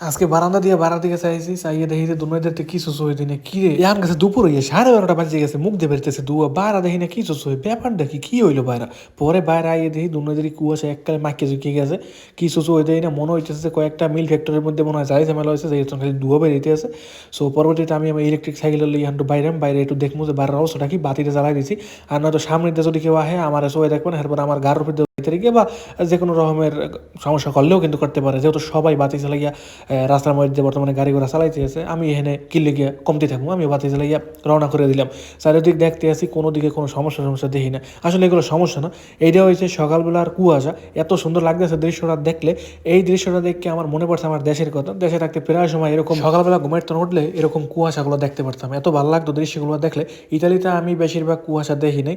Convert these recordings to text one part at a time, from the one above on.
আজকে বারান্দা দিয়ে বাড়ার দিকে চাইছি, চাইয়ে দেখি যে দুনিয়াদের কি সুসু হয়ে দিনে কি রে? এখন গেছে দুপুর হইয়ে সাড়ে বারোটা বাজে গেছে, মুখ দিয়ে বেরতেছে দু বাইরা দেখি না কি সুসু হয়ে ব্যাপারটা কি কি হইল বাইরা। পরে বাইরে আইয়ে দেখি দুনিয়াদের কুয়াশা এককালে মাখিয়ে ঝুঁকিয়ে গেছে, কি সুসু হয়ে দেয় না মনে হইতেছে যে কয়েকটা মিল ফ্যাক্টরির মধ্যে মনে হয় যাই ঝামেলা হয়েছে যে খালি ধুয়া বেরিয়ে আছে। সো পরবর্তীতে আমি আমার ইলেকট্রিক সাইকেল লিয়ে একটু বাইরে বাইরে একটু দেখব যে বাইরের অবস্থাটা কি বাতিটা জ্বালাই দিছি। আর নয়তো সামনে দিয়ে যদি কেউ আহে, আমার সবাই দেখবেন, এরপর আমার গাড়ির উপর দিয়ে ভিতরে বা যে কোনো রকমের সমস্যা করলেও কিন্তু করতে পারে। যেহেতু সবাই বাতি চালাইয়া রাস্তার মধ্যে বর্তমানে গাড়ি ঘোড়া চালাইতে আছে, আমি এখানে কিনলে গিয়ে কমতে থাকব। আমি বাতি চালাইয়া রওনা করে দিলাম। চারিদিক দেখতে আসি কোনো দিকে কোনো সমস্যা সমস্যা দেখি না। আসলে এগুলো সমস্যা না। এইটা হয়েছে সকালবেলার কুয়াশা। এত সুন্দর লাগতেছে দৃশ্যটা দেখলে। এই দৃশ্যটা দেখে আমার মনে পড়ছে আমার দেশের কথা। দেশে থাকতে প্রায় সময় এরকম সকালবেলা ঘুমের তো উঠলে এরকম কুয়াশাগুলো দেখতে পারতাম। এত ভালো লাগতো দৃশ্যগুলো দেখলে। ইতালিতে আমি বেশিরভাগ কুয়াশা দেখি নাই।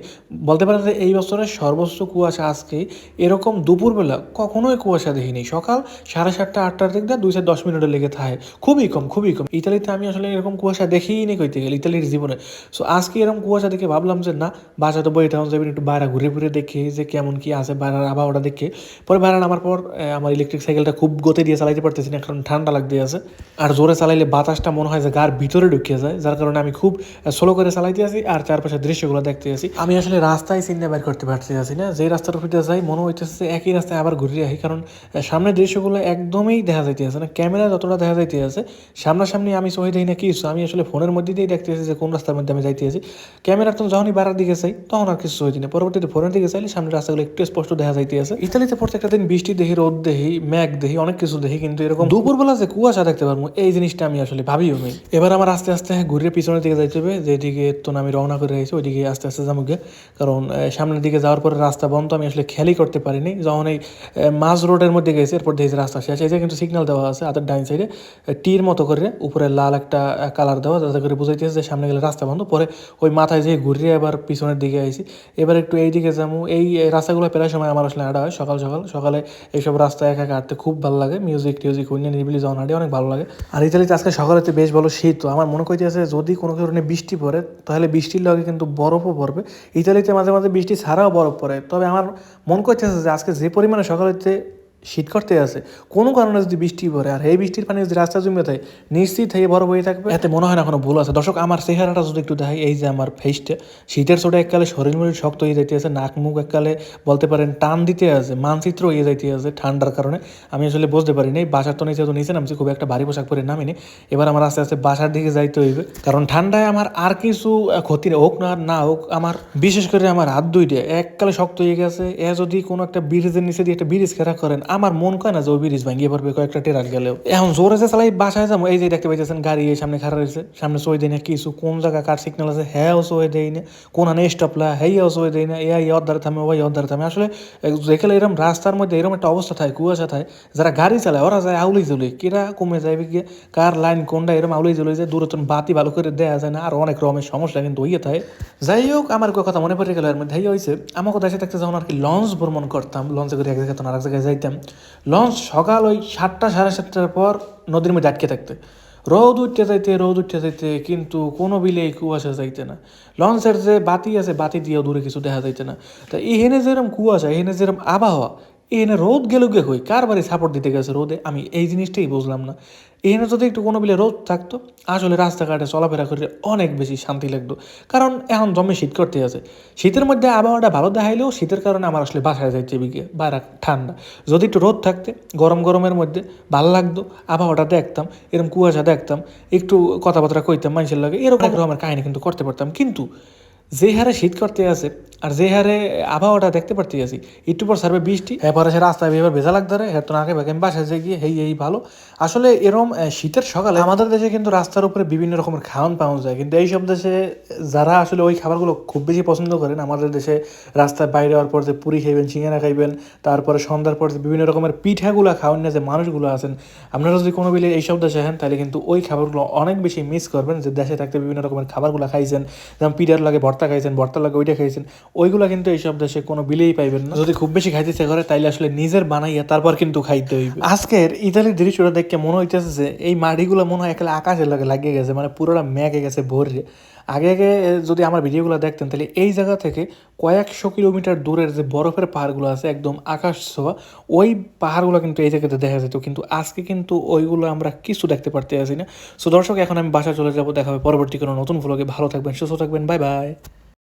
বলতে পারেন যে এই বছরের সর্বোচ্চ কুয়াশা আজকেই এরকম দুপুরবেলা কখনোই কুয়াশা দেখিনি। সকাল সাড়ে সাতটা, আটটার দিক দিয়ে দুইশো দশ মিনিটের লেগে থাকে। খুবই কম খুবই কম। ইতালিতে আমি আসলে এরকম কুয়াশা দেখিই নি কইতে গেলে, ইতালির জীবনে। সো আজকে এরকম কুয়াশা দেখে ভাবলাম যে, না বাসা তো বই টাউন যাবেন একটু বাইরে ঘুরে ঘুরে দেখি যে কেমন কি আছে বাইরের আবহাওয়াটা দেখে। পরে বাইরে নামার পর আমার ইলেকট্রিক সাইকেলটা খুব গতি দিয়ে চালাইতে পারতেছি না, কারণ ঠান্ডা লাগতে আছে। আর জোরে চালাইলে বাতাসটা মনে হয় যে গার ভিতরে ঢুকিয়ে যায়, যার কারণে আমি খুব স্লো করে চালাইতে আছি আর চারপাশের দৃশ্যগুলো দেখতে আছি। আমি আসলে রাস্তায় চিন্তা বের করতে পারছি আছি না। যে রাস্তার উপর দিয়ে যাই মনে হইতেছে একই রাস্তায় আবার ঘুরে আসি কারণ সামনের দৃশ্যগুলো একদমই দেখা যাইতে আছে না। ক্যামেরা যতটা দেখা যাইতে আছে সামনাসামনি আমি সহি দেখি না কিছু আমি আসলে ফোনের মধ্যে দিয়েই দেখতে আছি যে কোন রাস্তার মধ্যে আমি যাইতে আছি ক্যামেরার তো যখনই বাড়ার দিকে চাই, তখন আর কিছু সহি না। পরবর্তীতে ফোনের দিকে চাইলে সামনের রাস্তাগুলো একটু স্পষ্ট দেখা যাইতে আছে ইতালিতে প্রত্যেকটা দিন বৃষ্টি দেখি, রোদ দেখি ম্যাগ দেখি, অনেক কিছু দেখি, কিন্তু এরকম দুপুরবেলা যে কুয়াশা দেখতে পারব, এই জিনিসটা আমি আসলে ভাবিও নেই। এবার আমার আস্তে আস্তে ঘুরে পিছনের দিকে যাইতে হবে, যেদিকে তো আমি রওনা করে রয়েছি ওইদিকে আস্তে আস্তে যাব কারণ সামনের দিকে যাওয়ার পরে রাস্তা বন্ধ, আমি আসলে খেয়ালই করতে পারিনি। যখন এই মাঝ রোডের মধ্যে গেছি, এরপর দেখছি রাস্তা শেষ। এই যে কিন্তু সিগন্যাল দেওয়া আছে হাতের ডাইন সাইডে টির মতো করে উপরে লাল একটা কালার দেওয়া যাতে করে বুঝাইতেছে যে সামনে গেলে রাস্তা বন্ধ। পরে ওই মাথায় যে ঘুরিয়ে এবার পিছনের দিকে আইছি। এবার একটু এই দিকে যাব। এই রাস্তাগুলো প্রায় সময় আমার আসলে আডা হয় সকাল সকাল। সকালে এইসব রাস্তা একা একা হাঁটতে খুব ভালো লাগে। মিউজিক টিউজিক অন্য নিরিবিলি যখন হাঁটে অনেক ভালো লাগে। আর ইতালিতে আজকে সকালেতে বেশ ভালো শীত, তো আমার মনে করতেছে যদি কোনো কারণে বৃষ্টি পড়ে, তাহলে বৃষ্টির লগে কিন্তু বরফও পড়বে। ইতালিতে মাঝে মাঝে বৃষ্টি ছাড়াও বরফ পড়ে। তবে আমার মন করতেছে যে আজকে যে পরিমাণে সকালেতে শীত করতে আছে। কোনো কারণে যদি বৃষ্টি পড়ে আর এই বৃষ্টির পানি যদি রাস্তা জমে থাকে নিশ্চিত থেকে বড় হয়ে থাকবে। এতে মনে হয় না কোনো ভুল আছে। দর্শক, আমার চেহারাটা যদি একটু দেখাই, এই যে আমার ফেসটা শীতের চোটে এককালে শরীর মরির শক্ত হয়ে যাইতে আছে, নাক মুখ এককালে বলতে পারেন টান দিতে আছে, মানচিত্র হয়ে যাইতে আছে ঠান্ডার কারণে। আমি আসলে বুঝতে পারি নাই বাসার তো নিচে তো নিচে নামছি, খুব একটা ভারী পোশাক পরে নামিনি। এবার আমার আস্তে আস্তে বাসার দিকে যাইতে হইবে। কারণ ঠান্ডায় আমার আর কিছু ক্ষতি হোক না না হোক, আমার বিশেষ করে আমার হাত দুইটা এককালে শক্ত হয়ে গেছে। এ যদি কোনো একটা ব্রিজের নিচে দিয়ে একটা ব্রিজ খেরা করেন আমার মন কয় না যে ওই ব্রিজ ভাঙিয়ে পড়বে কয়েকটা টেরার গেলেও এখন জোরে যে চালাই, বাসায় যাব। এই যে দেখতে পাইতেছেন, গাড়ি এই সামনে খারাপ রয়েছে। সামনে সই দেয় না, কিছু, কোন জায়গা কার সিগন্যাল আছে হ্যাঁ ও সই দেয় না। কোন আনে স্টপলা হ্যাঁ সই দেয় না। এই অদ্ধারে থামে ওই অদ্ধারে থামে। আসলে যেখানে এরকম রাস্তার মধ্যে এরকম একটা অবস্থা থাকে, কুয়াশা থাকে, যারা গাড়ি চালায়, ওরা যায় আউলি চলে কিরা কমে যাবে গিয়ে কার লাইন কোনটা এরকম আউলি চলে যায় দূরতন বাতি ভালো করে দেওয়া যায় না। আর অনেক রকমের সমস্যা কিন্তু হইয়ে থাকে। যাই হোক, আমার কথা মনে পড়ে গেল, এর মধ্যে হয়েছে আমাকে দেশে থাকতে যখন আর কি লঞ্চ ভ্রমণ করতাম লঞ্চে করে এক জায়গায় তখন আরেক জায়গায় যাইতাম। লঞ্চ সকাল ওই সাতটা, সাড়ে সাতটার পর নদীর মধ্যে আটকে থাকতে। রোদ উঠতে যাইতে রোদ উঠতে যাইতে কিন্তু কোনো বিলে কুয়াশা যাইতে না। লঞ্চের যে বাতি আছে, বাতি দিয়েও দূরে কিছু দেখা যাইতে না। তা এখানে যেরকম কুয়াশা হেনে যেরকম আবহাওয়া এখানে রোদ গেল গে হই কার বাড়ি সাপোর্ট দিতে গেছে রোদে? আমি এই জিনিসটাই বুঝলাম না। এনে যদি একটু কোনো বিলে রোদ থাকতো আসলে রাস্তাঘাটে চলাফেরা করে অনেক বেশি শান্তি লাগতো। কারণ এখন জমে শীত করতে আছে। শীতের মধ্যে আবহাওয়াটা ভালো দেখাইলেও শীতের কারণে আমার আসলে বাসায় যাইতে বিকে বাইরে ঠান্ডা। যদি একটু রোদ থাকতে গরম গরমের মধ্যে ভালো লাগতো আবহাওয়াটা দেখতাম এরকম কুয়াশা দেখতাম একটু কথাবার্তা কইতাম মানুষের লাগে এরকম রকমের কাহিনী কিন্তু করতে পারতাম। কিন্তু যে হারে শীত করতে আছে আর যে হারে আবহাওয়াটা দেখতে পারতে আছি, একটু পর সার্বে বৃষ্টি। এরপরে সে রাস্তায় এবার ভেজা লাগতে পারে এর তো আগে আমি বাসায় যাই গিয়ে হেই, এই ভালো। আসলে এরম শীতের সকালে আমাদের দেশে কিন্তু রাস্তার উপরে বিভিন্ন রকমের খাওয়ান পাওয়া যায়। কিন্তু এইসব দেশে যারা আসলে ওই খাবারগুলো খুব বেশি পছন্দ করেন, আমাদের দেশে রাস্তায় বাইরে হওয়ার পর যে পুরি খাইবেন, সিঙ্গারা খাইবেন, তারপরে সন্ধ্যার পর যে বিভিন্ন রকমের পিঠাগুলো খাওয়ান না যে মানুষগুলো আছেন, আপনারা যদি কোনো বিলে এইসব দেশে হেন তাহলে কিন্তু ওই খাবারগুলো অনেক বেশি মিস করবেন যে দেশে থাকতে বিভিন্ন রকমের খাবারগুলো খাইছেন। যেমন পিঠার লাগে ভর্তা ভর্তা খাইছেন ভর্তা লাগে ওইটা খাইছেন ওইগুলো কিন্তু এইসব দেশে কোনো বিলেই পাইবেন না। যদি খুব বেশি খাইতেছে ঘরে করে তাইলে আসলে নিজের বানাইয়া তারপর কিন্তু খাইতে হইবে। আজকের ইতালির দৃশ্যটা দেখে মনে হইতেছে যে এই মাড়িগুলো মনে হয় একেবারে আকাশের লাগে লাগিয়ে গেছে মানে পুরোটা ম্যাগে গেছে ভরে। আগে আগে যদি আমার ভিডিওগুলো দেখতেন, তাহলে এই জায়গা থেকে কয়েকশো কিলোমিটার দূরের যে বরফের পাহাড়গুলো আছে, একদম আকাশ ছোঁয়া, ওই পাহাড়গুলো কিন্তু এই জায়গাতে দেখা যেত। কিন্তু আজকে কিন্তু ওইগুলো আমরা কিছু দেখতে পারতে আসি না। সো দর্শক, এখন আমি বাসা চলে যাব, দেখা হবে পরবর্তী কোনো নতুন ভ্লগে ভালো থাকবেন, সুস্থ থাকবেন, বাই বাই।